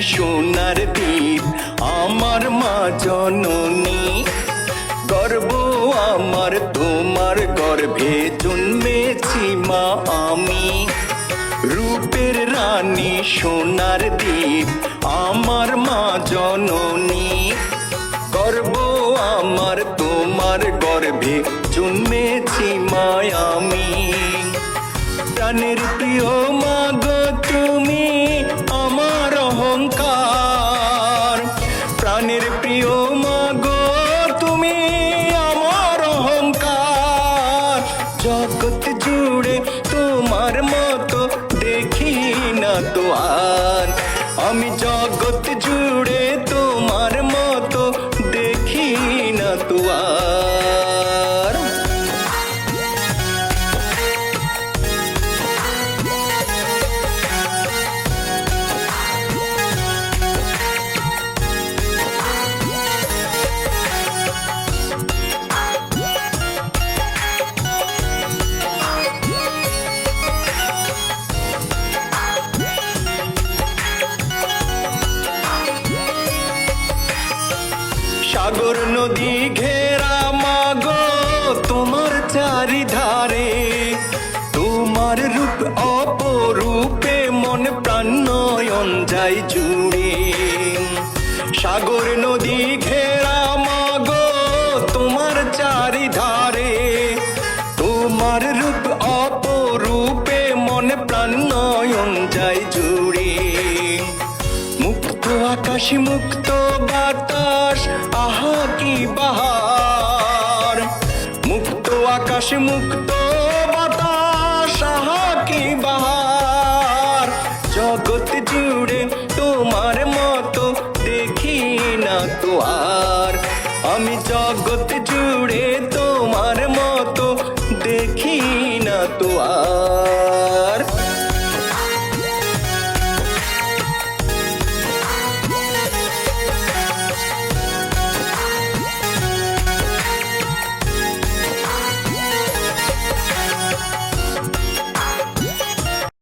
সোনার দ্বীপ, আমার মা জননী। গর্ব আমার, তোমার গর্ভে জন্মেছি মা আমি। রূপের রানী সোনার দ্বীপ, আমার মা জননী। গর্ব আমার, তোমার গর্ভে জন্মেছি মায়ামি প্রাণের প্রিয় তো আর আমি জগৎ জুড়ে তোমার মতো দেখি না তো আর সাগর নদী ঘেরা মাগো তোমার চারিধারে। তোমার রূপ অপরূপে মন প্রাণ নয়ন যায় জুড়ে। সাগর নদী ঘেরা মাগো তোমার চারিধারে। তোমার রূপ অপরূপে মন প্রাণ আকাশ মুক্ত বাতাস, আহা কি বাহার। মুক্ত আকাশ মুক্ত বাতাস, আহা কি বাহার। জগৎ জুড়ে তোমার মতো দেখি না তো আর। আমি জগৎ জুড়ে তোমার মতো দেখি না তো আর।